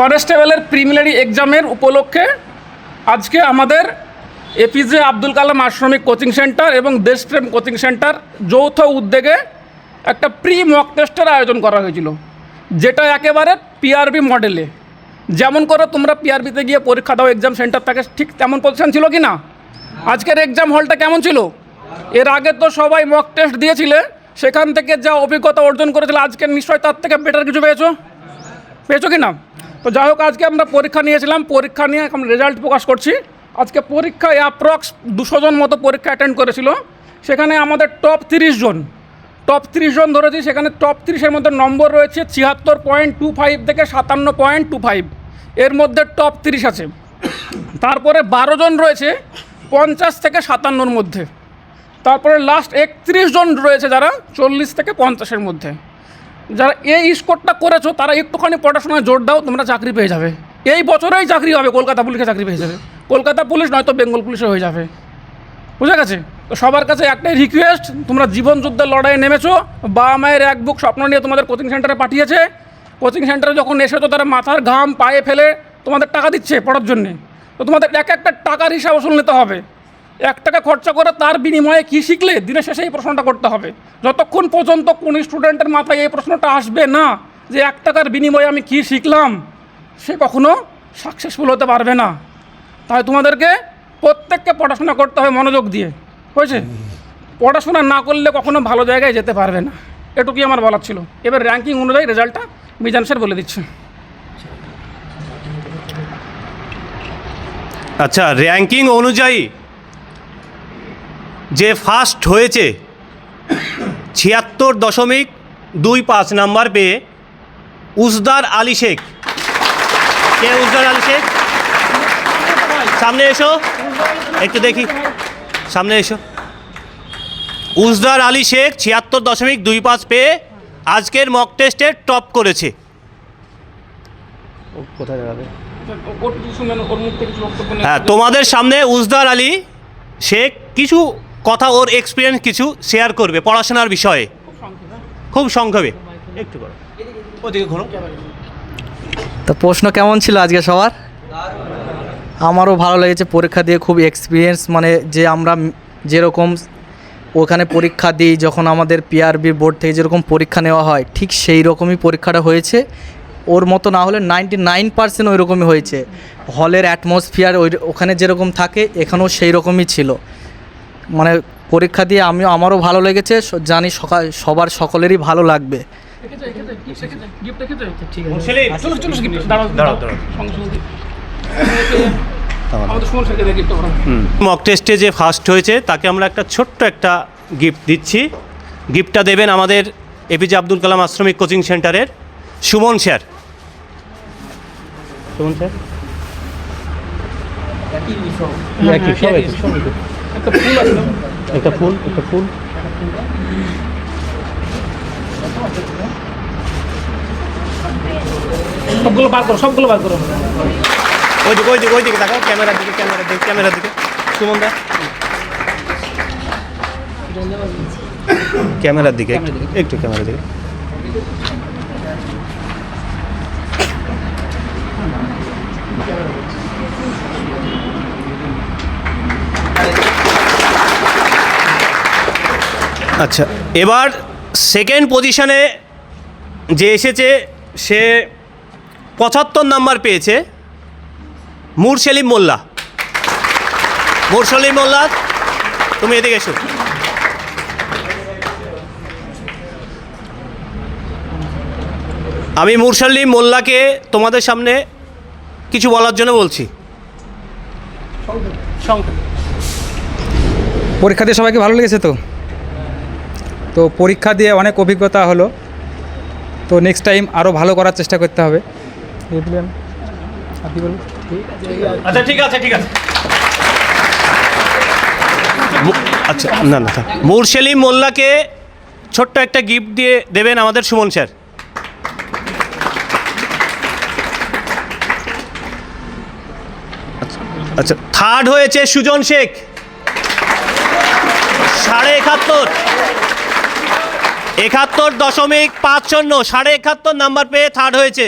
কনস্টেবলের প্রিমিনারি এক্সামের উপলক্ষে আজকে আমাদের এপিজে আব্দুল কালাম আশ্রমিক কোচিং সেন্টার এবং দেশপ্রেম কোচিং সেন্টার যৌথ উদ্যোগে একটা প্রি মক টেস্টের আয়োজন করা হয়েছিল, যেটা একেবারে পিআরবি মডেলে। যেমন করে তোমরা পিআরবিতে গিয়ে পরীক্ষা দাও, এক্সাম সেন্টার থাকে, ঠিক তেমন পজিশন ছিল কি না? আজকের এক্সাম হলটা কেমন ছিল? এর আগে তো সবাই মক টেস্ট দিয়েছিলে, সেখান থেকে যা অভিজ্ঞতা অর্জন করেছিল আজকে নিশ্চয়ই তার থেকে বেটার কিছু পেয়েছ? পেয়েছ কি না? তো যাই হোক, আজকে আমরা পরীক্ষা নিয়েছিলাম। পরীক্ষা নিয়ে এখন রেজাল্ট প্রকাশ করছি। আজকে পরীক্ষায় অ্যাপ্রক্স দুশো জন মতো পরীক্ষা অ্যাটেন্ড করেছিল। সেখানে আমাদের টপ তিরিশ জন। টপ তিরিশ জন ধরেছি, সেখানে টপ তিরিশের মধ্যে নম্বর রয়েছে ছিয়াত্তর পয়েন্ট টু ফাইভ থেকে সাতান্ন পয়েন্ট টু ফাইভ এর মধ্যে টপ তিরিশ আছে। তারপরে বারো জন রয়েছে পঞ্চাশ থেকে সাতান্নর মধ্যে। তারপরে লাস্ট একত্রিশ জন রয়েছে যারা চল্লিশ থেকে পঞ্চাশের মধ্যে। যারা এই স্কোরটা করেছ, তারা একটুখানি পড়াশোনায় জোর দাও, তোমরা চাকরি পেয়ে যাবে। এই বছরেই চাকরি হবে, কলকাতা পুলিশে চাকরি পেয়ে যাবে। কলকাতা পুলিশ নয়তো বেঙ্গল পুলিশে হয়ে যাবে। বুঝে গেছে? তো সবার কাছে একটাই রিকোয়েস্ট তোমরা জীবন যুদ্ধের লড়াইয়ে নেমেছো, বাবা মায়ের এক বুক স্বপ্ন নিয়ে তোমাদের কোচিং সেন্টারে পাঠিয়েছে। কোচিং সেন্টারে যখন এসে তো তারা মাথার ঘাম পায়ে ফেলে তোমাদের টাকা দিচ্ছে পড়ার জন্যে। তো তোমাদের এক একটা টাকার হিসাব ওসুল নিতে হবে। এক টাকা খরচা করে তার বিনিময়ে কী শিখলে? দিনের শেষে এই প্রশ্নটা করতে হবে। যতক্ষণ পর্যন্ত কোন স্টুডেন্টের মাথায় এই প্রশ্নটা আসবে না যে এক টাকার বিনিময়ে আমি কী শিখলাম, সে কখনো সাকসেসফুল হতে পারবে না। তাই তোমাদেরকে প্রত্যেককে পড়াশোনা করতে হবে মনোযোগ দিয়ে। হয়েছে? পড়াশোনা না করলে কখনো ভালো জায়গায় যেতে পারবে না। এটুকুই আমার বলার ছিল। এবার র্যাঙ্কিং অনুযায়ী রেজাল্টটা মিজান স্যার বলে দিচ্ছে। আচ্ছা র্যাঙ্কিং অনুযায়ী যে ফার্স্ট হয়েছে ছিয়াত্তর দশমিক দুই পাঁচ নাম্বার পেয়ে উজদার আলী শেখ। কে উজদার আলী শেখ? সামনে এসো। একটু দেখি। সামনে এসো। উজদার আলী শেখ ছিয়াত্তর দশমিক দুই পাঁচ পেয়ে আজকের মক টেস্টে টপ করেছে। কোথায় যাবে হ্যাঁ তোমাদের সামনে উজদার আলী শেখ কিছু কথা ওর এক্সপিরিয়েন্স কিছু শেয়ার করবে পড়াশোনার বিষয়ে। খুব সংক্ষেপে। একটু তো প্রশ্ন কেমন ছিল আজকে সবার? আমারও ভালো লেগেছে, পরীক্ষা দিয়ে খুব এক্সপিরিয়েন্স মানে যে আমরা যেরকম ওখানে পরীক্ষা দিই, যখন আমাদের পিআরবি বোর্ড থেকে যেরকম পরীক্ষা নেওয়া হয়, ঠিক সেই রকমই পরীক্ষাটা হয়েছে। ওর মতো না হলে নাইনটি নাইন পার্সেন্ট ওই রকমই হয়েছে। হলের অ্যাটমসফিয়ার ওই, ওখানে যেরকম থাকে, এখানেও সেই রকমই ছিল। মানে পরীক্ষা দিয়ে আমিও আমারও ভালো লেগেছে জানি সকাল সবার সকলেরই ভালো লাগবে। মক টেস্টে যে ফার্স্ট হয়েছে তাকে আমরা একটা ছোট্ট একটা গিফট দিচ্ছি। গিফটটা দেবেন আমাদের এপিজে আব্দুল কালাম আশ্রমিক কোচিং সেন্টারের সুমন স্যার। সুমন স্যার? একটা ফুল আছে একটা ফুল একটা ফুল। সবগুলো বার করো সবগুলো বার করো। ওই দিকে ওই দিকে ওই দিকে দেখাও ক্যামেরার দিকে ক্যামেরার দিকে ক্যামেরার দিকে। সুমন দা। ক্যামেরার দিকে একটু একটু ক্যামেরার দিকে। আচ্ছা এবার সেকেন্ড পজিশনে যে এসেছে, সে পঁচাত্তর নাম্বার পেয়েছে মুরসেলিম মোল্লা। মুরসলিম মোল্লা, তুমি এদিকে এসো। আমি মুরসলিম মোল্লাকে তোমাদের সামনে কিছু বলার জন্য বলছি। পরীক্ষা দিয়ে সবাইকে ভালো লেগেছে তো? তো পরীক্ষা দিয়ে অনেক অভিজ্ঞতা হলো। তো নেক্সট টাইম আরও ভালো করার চেষ্টা করতে হবে। আচ্ছা ঠিক আছে ঠিক আছে। আচ্ছা না না। মুরসেলিম মোল্লাকে ছোট্ট একটা গিফট দিয়ে দেবেন আমাদের সুমন স্যার। আচ্ছা, আচ্ছা থার্ড হয়েছে সুজন শেখ। সাড়ে একাত্তর। একাত্তর দশমিক পাঁচ শূন্য সাড়ে একাত্তর নাম্বার পেয়ে থার্ড হয়েছে।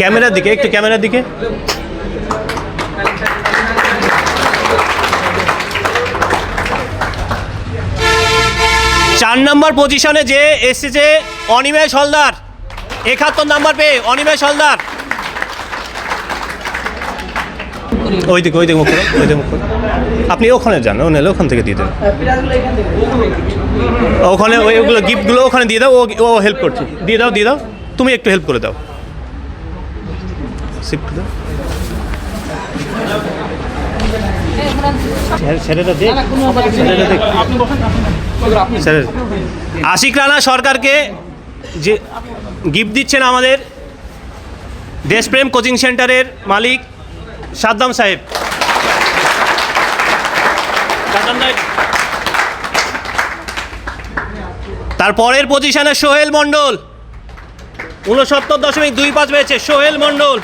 ক্যামেরার দিকে একটু ক্যামেরার দিকে। চার নম্বর পজিশনে যে এসেছে অনিমেষ হলদার। একাত্তর নাম্বার পেয়ে অনিমেষ হলদার। ওই দিকে ওই দিকে মুখ ওই দিকে মুখ। আপনি ওখানে যান, ও ওখান থেকে দিয়ে দেন। ওখানে ওই ওগুলো গিফটগুলো ওখানে দিয়ে দাও, ও হেল্প করছে। দিয়ে দাও দিয়ে দাও। তুমি একটু হেল্প করে দাও। শিফট দাও। আশিক রানা সরকারকে যে গিফট দিচ্ছেন আমাদের দেশপ্রেম কোচিং সেন্টারের মালিক সাদ্দাম সাহেব। তার পরের পজিশনে সোহেল মণ্ডল। উনসত্তর দশমিক দুই পাঁচ পেয়েছে সোহেল মণ্ডল।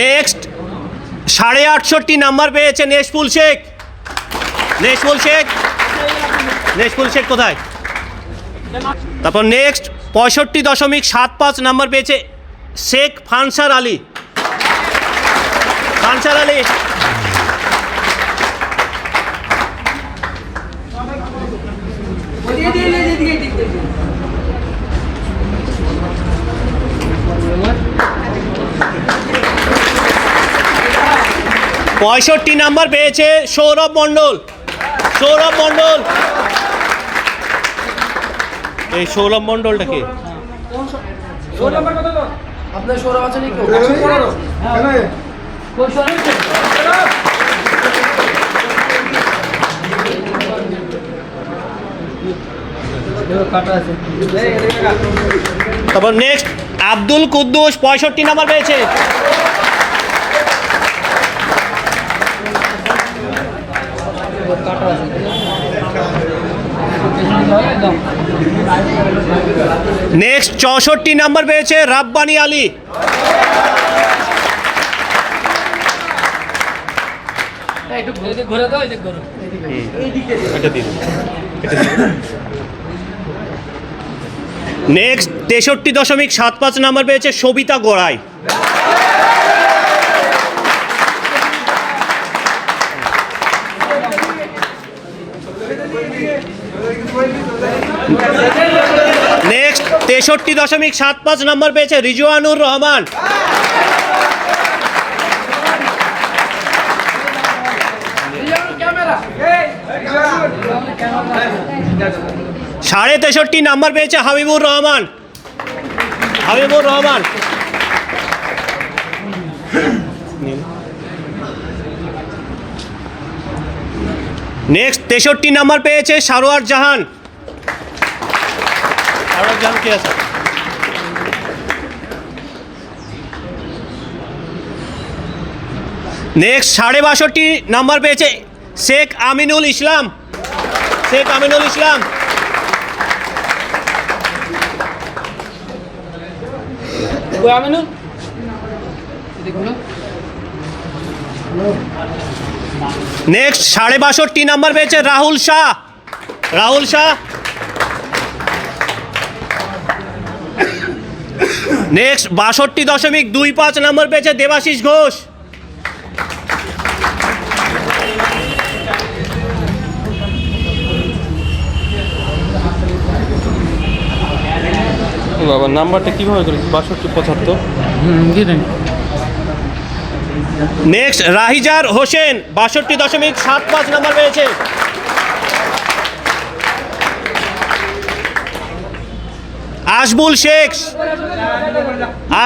নেক্সট সাড়ে আটষট্টি নাম্বার পেয়েছে নেশফুল শেখ। নেশফুল শেখ? নেশফুল শেখ কোথায়? তারপর নেক্সট পঁয়ষট্টি দশমিক সাত পাঁচ নাম্বার পেয়েছে শেখ ফানসার আলী। ফানসার আলী। পঁয়ষট্টি নাম্বার পেয়েছে সৌরভ মণ্ডল। সৌরভ মণ্ডল। এই সৌরভ মণ্ডলটা কি? আপনার সৌরভ আছে নাকি? তারপর নেক্সট আব্দুল কুদ্দুস পঁয়ষট্টি নাম্বার পেয়েছে। নেক্সট চৌষট্টি নাম্বার পেয়েছে রাব্বানি আলী। নেক্সট তেষট্টি দশমিক সাত পাঁচ নাম্বার পেয়েছে সবিতা গোড়াই। তেষট্টি দশমিক সাত পাঁচ নম্বর পেয়েছে রিজওয়ানুর রহমান। সাড়ে তেষট্টি নাম্বার পেয়েছে হাবিবুর রহমান। হাবিবুর রহমান। নেক্সট তেষট্টি নাম্বার পেয়েছে সারোয়ার জাহান। জাহান কে আছে? নেক্সট সাড়ে বাষট্টি নাম্বার পেয়েছে শেখ আমিনুল ইসলাম। শেখ আমিনুল ইসলাম। আমিনুল? নেক্সট সাড়ে বাষট্টি নাম্বার পেয়েছে রাহুল শাহ। রাহুল শাহ নেক্সট বাষট্টি দশমিক দুই পাঁচ নম্বর পেয়েছে দেবাশিস ঘোষ। বাবা নাম্বারটা কীভাবে করেছি? বাষট্টি পঁচাত্তর? নেক্সট রাহিজার হোসেন বাষট্টি দশমিক সাত পাঁচ নম্বর পেয়েছে। আশবুল শেখ।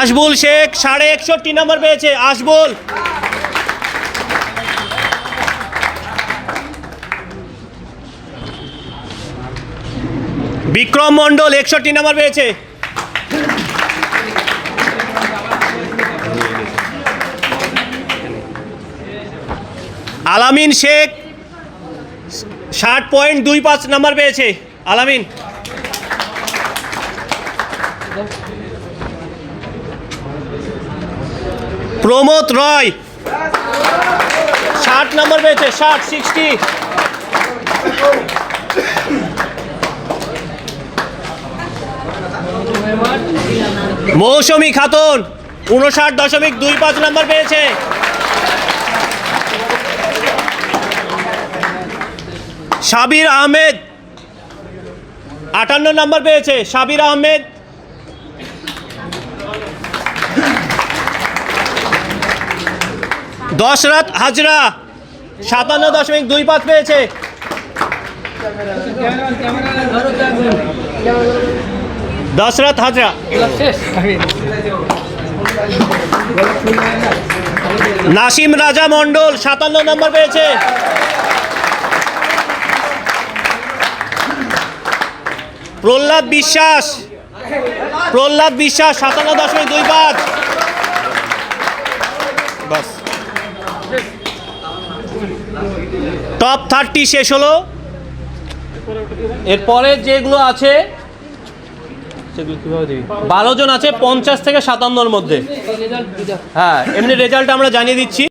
আশবুল শেখ সাড়ে একষট্টি নম্বর পেয়েছে। আশবুল। বিক্রম মণ্ডল একষট্টি নম্বর পেয়েছে। আলামিন শেখ ষাট পয়েন্ট দুই পাঁচ নাম্বার পেয়েছে। আলামিন। প্রমোদ রয়। ষাট নম্বর পেয়েছে, ষাট, সিক্সটি। মৌসুমী খাতুন, উনষাট দশমিক দুই পাঁচ নম্বর পেয়েছে। সাবির আহমেদ, আটান্ন নম্বর পেয়েছে, সাবির আহমেদ। দশরাত হাজরা, সাতান্ন দশমিক দুই পাঁচ পেয়েছে। দশরথ হাজরা। নাসিম রাজা মণ্ডল সাতান্ন নম্বর পেয়েছে। প্রহ্লাদ বিশ্বাস প্রহ্লাদ বিশ্বাস সাতান্ন দশমিক দুই পাঁচ। টপ থার্টি শেষ হলো। এরপরে যেগুলো আছে বারো জন আছে, পঞ্চাশ থেকে সাতান্নর মধ্যে। হ্যাঁ এমনি রেজাল্ট আমরা জানিয়ে দিচ্ছি।